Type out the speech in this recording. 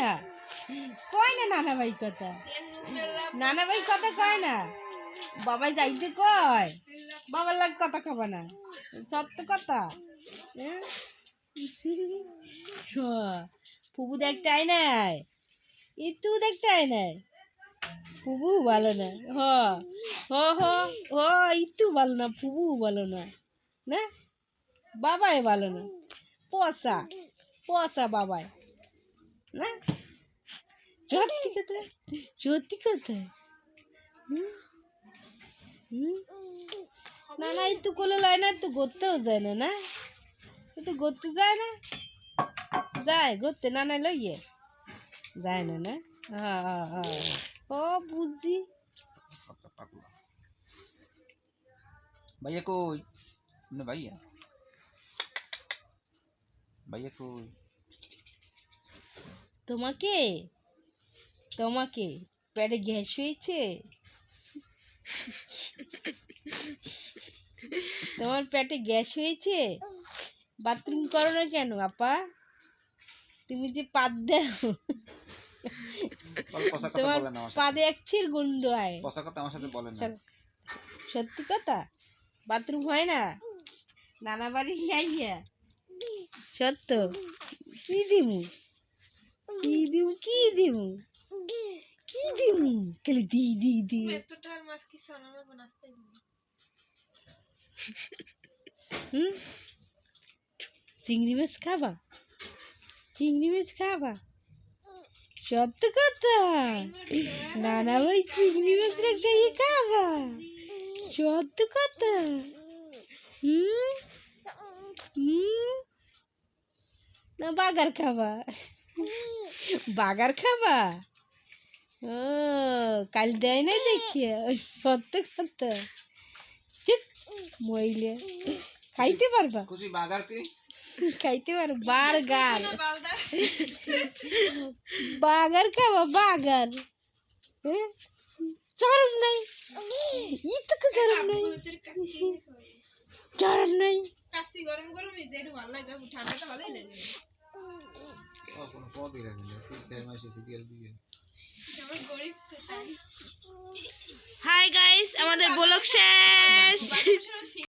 না কয় না নানা ভাই কথা? নানা ভাই কথা কয় না বাবাই যাইতে কয়। বাবার লাগ কথা খাবা না। সত্য কথা? হ্যাঁ? ফুবু দেখতে আয় নাই? একটু দেখতে আয় নাই? ফুবু ভালো না। হ হ হ হ, একটু ভালো না, ফুবু ভালো না। না? বাবাই ভালো না। পচা পচা বাবাই। না সত্যি কথা সত্যি কথা হুম? হুম? না না একটু কোলে লয় না একটু গড়তেও যায় না না একটু গড়তে যায় না যায় গড়তে না না লইয়ে যায় না না হ্যাঁ হ্যাঁ হ্যাঁ ও বুঝছি भैया कोई न भैया भैया कोई তোমাকে? তোমাকে? পেটে গ্যাস হয়েছে? তোমার পেটে গ্যাস হয়েছে? বাথরুম করো না কেন আপা? তুমি যে পাদ দাও। তোমার পাদে একছির গন্ধ হয় কথা আমার সাথে বলেন না। সত্যি কথা? বাথরুম হয় না? নানা বাড়ি যাইয়া সত্য? কি দিমু কি দিমু কি দিমু কি দিমু খালি দি দি দি। হুম? চিংড়ি মাছ খাবা? চিংড়ি মাছ খাবা? সত্য কথা। নানা ভাই চিংড়ি মাছ রেখে খাবা। সত্য কথা। হুম? হুম? না বাগার খাবা। বাগার খাবা? ও কাল দেয় না দেখিয়ে ওই সত্য চুপ মহিলা খাইতে পারবা? খুশি বাগার কি? খাইতে পারো বার্গার। বাগার। খাবা বাগার? চরম নাই। ইতকে চরম নাই। চরম নাই। ও কোনো পদই রাখেন না ঠিক টাইম আসে সিরিয়াল দিয়ে হাই গাইস আমাদের ব্লগ শেষ